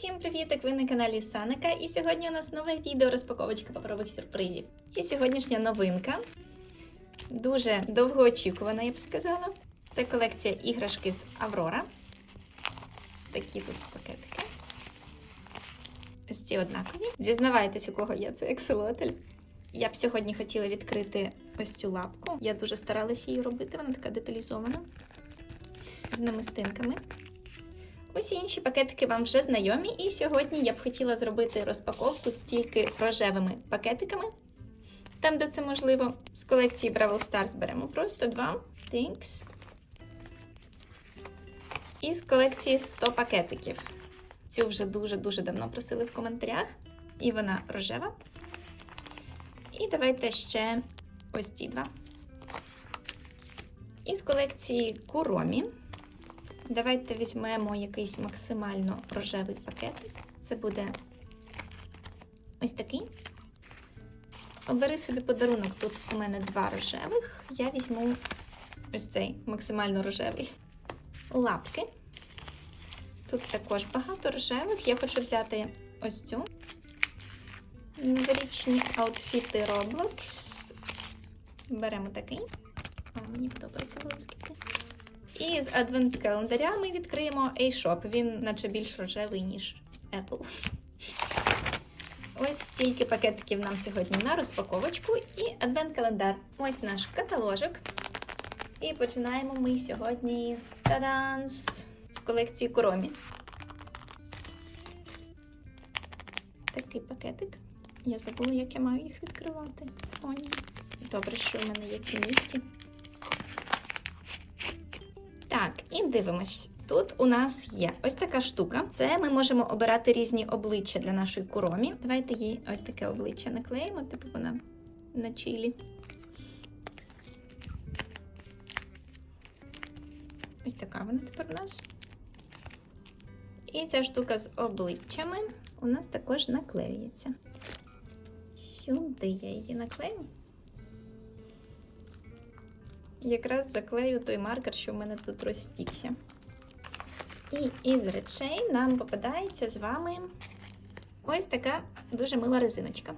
Усім привіт! Ви на каналі Саника. І сьогодні у нас нове відео розпаковочка паперових сюрпризів. І сьогоднішня новинка дуже довгоочікувана, я б сказала. Це колекція іграшки з Аврора. Такі тут пакетики. Ось ці однакові. Зізнавайтесь, у кого є цей екселотель. Я б сьогодні хотіла відкрити ось цю лапку. Я дуже старалася її робити, вона така деталізована. З намистинками. Усі інші пакетики вам вже знайомі, і сьогодні я б хотіла зробити розпаковку з тільки рожевими пакетиками. Там, де це можливо, з колекції Бравл Stars беремо просто два. Thanks. І з колекції 100 пакетиків. Цю вже дуже-дуже давно просили в коментарях. І вона рожева. І давайте ще ось ці два. Із колекції Куромі. Давайте візьмемо якийсь максимально рожевий пакетик. Це буде ось такий. Обери собі подарунок. Тут у мене два рожевих. Я візьму ось цей максимально рожевий. Лапки. Тут також багато рожевих. Я хочу взяти ось цю. Новорічні аутфіти Roblox. Беремо такий. А, мені подобаються блискітки. І з адвент-календаря ми відкриємо A-Shop. Він наче більш рожевий, ніж Apple. Ось стільки пакетиків нам сьогодні на розпаковочку і адвент-календар. Ось наш каталожок. І починаємо ми сьогодні з таданс з колекції Куромі. Такий пакетик. Я забула, як я маю їх відкривати. О, ні. Добре, що в мене є ці нігті. Так, і дивимось. Тут у нас є ось така штука. Це ми можемо обирати різні обличчя для нашої куромі. Давайте їй ось таке обличчя наклеїмо, типу вона на чилі. Ось така вона тепер у нас. І ця штука з обличчями у нас також наклеюється. Сюди я її наклею. Якраз заклею той маркер, що в мене тут розтікся. І із речей нам попадається з вами ось така дуже мила резиночка.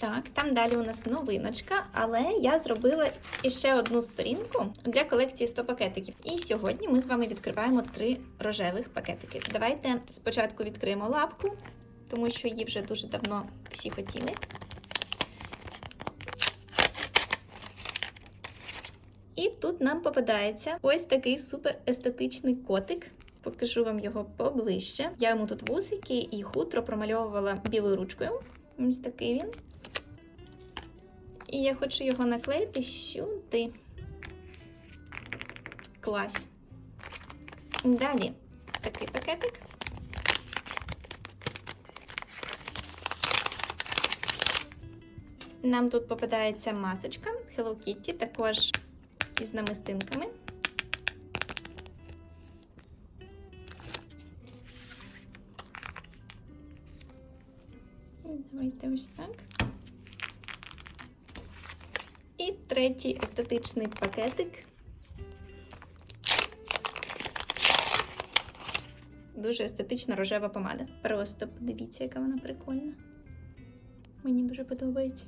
Так, там далі у нас новиночка, але я зробила іще одну сторінку для колекції 100 пакетиків. І сьогодні ми з вами відкриваємо три рожевих пакетики. Давайте спочатку відкриємо лапку, тому що її вже дуже давно всі хотіли. І тут нам попадається ось такий супер естетичний котик. Покажу вам його поближче. Я йому тут вусики і хутро промальовувала білою ручкою. Ось такий він. І я хочу його наклеїти сюди. Клас. Далі такий пакетик. Нам тут попадається масочка Hello Kitty, також із намистинками. Давайте ось так. І третій естетичний пакетик. Дуже естетична рожева помада. Просто подивіться, яка вона прикольна. Мені дуже подобається.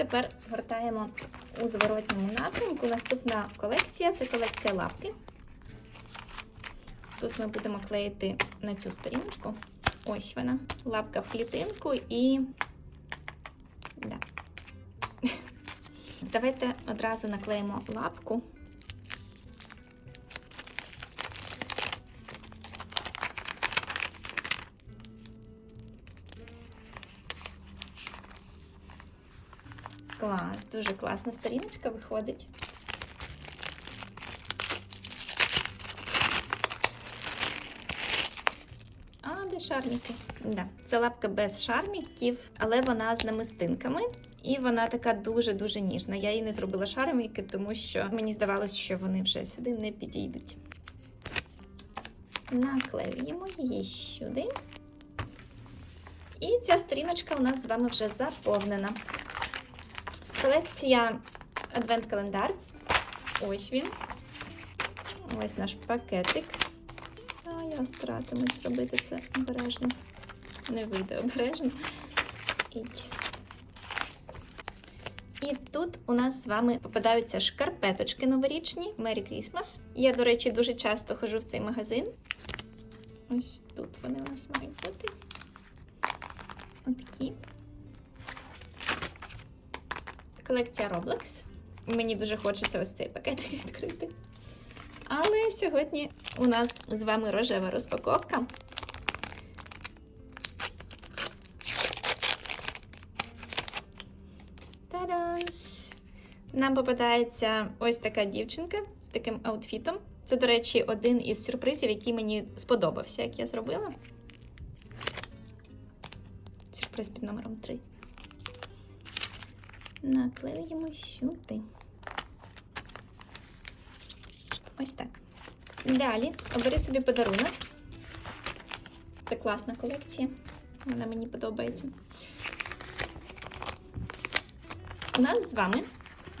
Тепер вертаємо у зворотньому напрямку. Наступна колекція це колекція лапки. Тут ми будемо клеїти на цю сторіночку. Ось вона. Лапка в клітинку і. Да. Давайте одразу наклеїмо лапку. Клас, дуже класна сторіночка виходить. А, де шарміки? Да. Це лапка без шарміків, але вона з намистинками. І вона така дуже-дуже ніжна. Я її не зробила шарміки, тому що мені здавалося, що вони вже сюди не підійдуть. Наклеюємо її сюди. І ця сторіночка у нас з вами вже заповнена. Колекція Адвент-календар. Ось він. Ось наш пакетик. А я старатимусь зробити це обережно. Не вийде обережно. Іть. І тут у нас з вами попадаються шкарпеточки новорічні Merry Christmas. Я, до речі, дуже часто ходжу в цей магазин. Ось тут вони у нас мають бути. Отакі. Колекція Roblox. Мені дуже хочеться ось цей пакетик відкрити. Але сьогодні у нас з вами рожева розпаковка. Та-дас! Нам попадається ось така дівчинка з таким аутфітом. Це, до речі, один із сюрпризів, який мені сподобався, як я зробила. Сюрприз під номером 3. Наклеюємо сюди. Ось так. Далі обери собі подарунок. Це класна колекція. Вона мені подобається. У нас з вами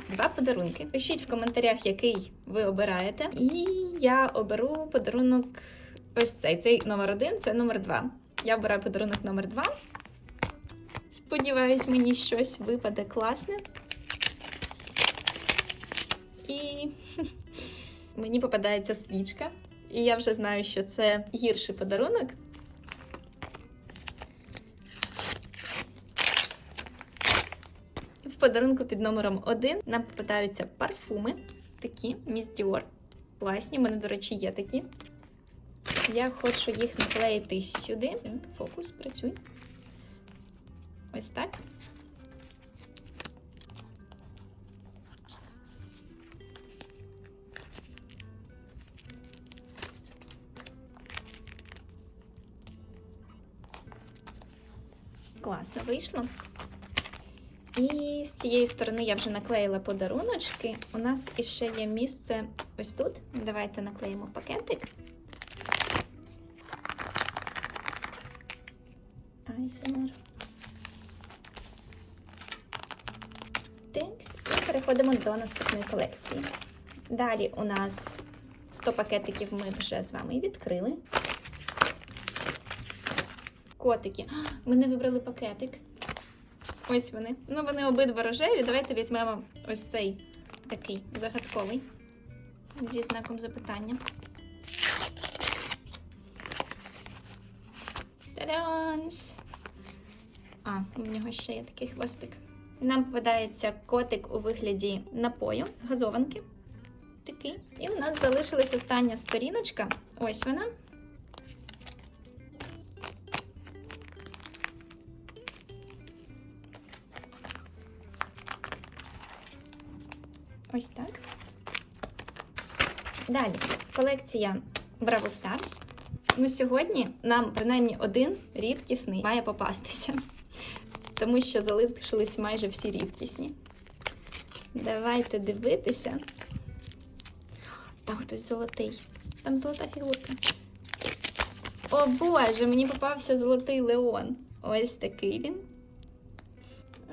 два подарунки. Пишіть в коментарях, який ви обираєте. І я оберу подарунок ось цей. Цей номер один, це номер два. Я обираю подарунок номер два. Сподіваюсь, мені щось випаде класне. І мені попадається свічка. І я вже знаю, що це гірший подарунок. В подарунку під номером 1 нам попадаються парфуми. Такі Miss Dior. Класні, в мене, до речі, є такі. Я хочу їх наклеїти сюди. Фокус, працюй. Ось так. Класно вийшло. І з цієї сторони я вже наклеїла подаруночки. У нас іще є місце ось тут. Давайте наклеїмо пакетик. Айсенер. Текс. І переходимо до наступної колекції. Далі у нас 100 пакетиків ми вже з вами відкрили. Котики. Ми не вибрали пакетик. Ось вони. Ну, вони обидва рожеві. Давайте візьмемо ось цей такий загадковий зі знаком запитання. Та-данс! А, в нього ще є такий хвостик. Нам попадається котик у вигляді напою, газованки. Такий. І у нас залишилась остання сторіночка. Ось вона. Ось так. Далі колекція Бравл Stars. Ну, сьогодні нам принаймні один рідкісний має попастися, тому що залишились майже всі рідкісні. Давайте дивитися. Там хтось золотий. Там золота фігурка. О Боже, мені попався золотий Леон. Ось такий він.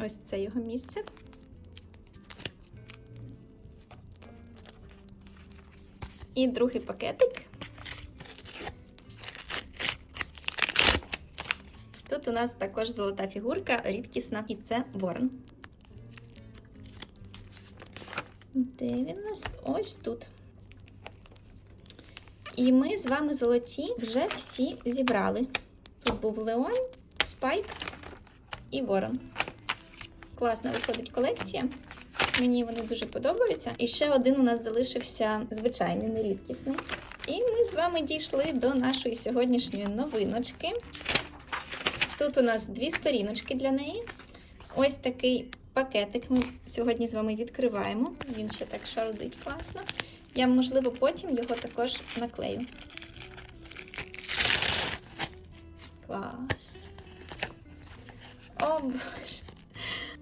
Ось це його місце. І другий пакетик. Тут у нас також золота фігурка, рідкісна, і це ворон. Де він у нас? Ось тут. І ми з вами золоті вже всі зібрали. Тут був Леон, Спайк і Ворон. Класна виходить колекція. Мені вони дуже подобаються. І ще один у нас залишився звичайний, нерідкісний. І ми з вами дійшли до нашої сьогоднішньої новиночки. Тут у нас дві сторіночки для неї. Ось такий пакетик ми сьогодні з вами відкриваємо. Він ще так шарудить класно. Я, можливо, потім його також наклею. Клас. О, боже.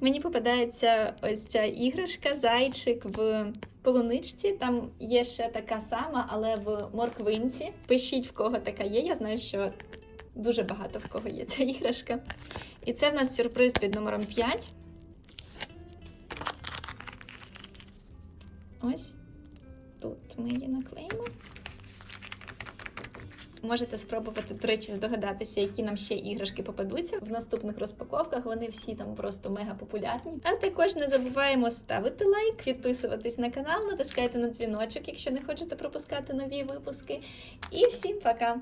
Мені попадається ось ця іграшка, зайчик в полуничці. Там є ще така сама, але в морквинці. Пишіть, в кого така є. Я знаю, що Дуже багато в кого є ця іграшка. І це в нас сюрприз під номером 5. Ось тут ми її наклеїмо. Можете спробувати, до речі, здогадатися, які нам ще іграшки попадуться в наступних розпаковках. Вони всі там просто мега популярні. А також не забуваємо ставити лайк, підписуватись на канал, натискайте на дзвіночок, якщо не хочете пропускати нові випуски. І всім пока!